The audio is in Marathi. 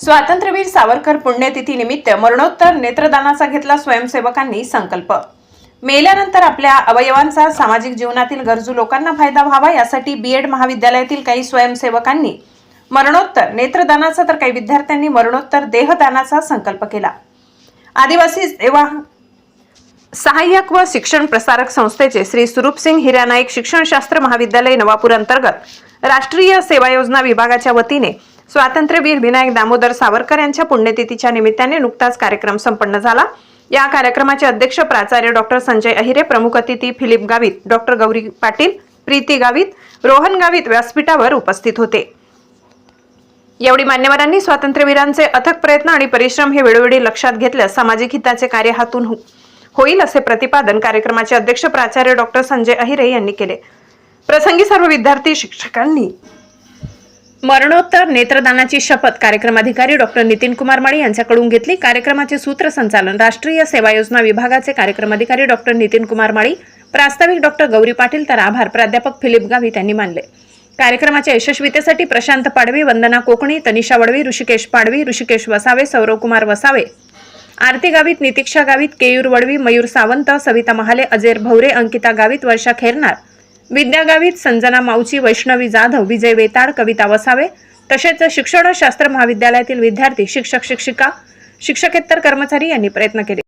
स्वातंत्र्यवीर सावरकर पुण्यतिथी निमित्त मरणोत्तर नेत्रदानाचा घेतला स्वयंसेवकांनी संकल्प. मेल्यानंतर आपल्या अवयवांचा सामाजिक जीवनातील गरजू लोकांना फायदा व्हावा यासाठी बीएड महाविद्यालयातील काही स्वयंसेवकांनी मरणोत्तर नेत्रदानाचा तर काही विद्यार्थ्यांनी मरणोत्तर देहदानाचा संकल्प केला. आदिवासी सेवा सहाय्यक व शिक्षण प्रसारक संस्थेचे श्री सुरूपसिंग हिरानाईक शिक्षणशास्त्र महाविद्यालय नवापूर अंतर्गत राष्ट्रीय सेवा योजना विभागाच्या वतीने स्वातंत्र्यवीर विनायक दामोदर सावरकर यांच्या पुण्यतिथीच्या निमित्ताने नुकताच कार्यक्रम संपन्न झाला. या कार्यक्रमाचे अध्यक्ष प्राचार्य डॉक्टर संजय अहिरे प्रमुख अतिथी फिलिप गावित डॉक्टर गौरी पाटील प्रीती गावित रोहन गावित व्यासपीठावर उपस्थित होते. यावेळी मान्यवरांनी स्वातंत्र्यवीरांचे अथक प्रयत्न आणि परिश्रम हे वेळोवेळी लक्षात घेतल्यास सामाजिक हिताचे कार्य हातून हो- होईल असे प्रतिपादन कार्यक्रमाचे अध्यक्ष प्राचार्य डॉक्टर संजय अहिरे यांनी केले. प्रसंगी सर्व विद्यार्थी शिक्षकांनी मरणोत्तर नेत्रदानाची शपथ कार्यक्रमाधिकारी डॉक्टर नितीन कुमार माळी यांच्याकडून घेतली. कार्यक्रमाचे सूत्रसंचालन राष्ट्रीय सेवा योजना विभागाचे कार्यक्रम अधिकारी डॉक्टर नितीन कुमार माळी प्रास्ताविक डॉक्टर गौरी पाटील तर आभार प्राध्यापक फिलिप गावी त्यांनी मानले. कार्यक्रमाच्या यशस्वीतेसाठी प्रशांत पाडवी वंदना कोकणी तनिषा वडवी ऋषिकेश पाडवी ऋषिकेश वसावे सौरव कुमार वसावे आरती गावित नितीक्षा गावित केयूर वडवी मयूर सावंत सविता महाले अजेर भवरे अंकिता गावित वर्षा खेरनार विद्यागावीत संजना माऊची वैष्णवी जाधव विजय वेताळ कविता वसावे तसेच शिक्षणशास्त्र महाविद्यालयातील विद्यार्थी शिक्षक शिक्षिका शिक्षकेतर कर्मचारी यांनी प्रयत्न केले.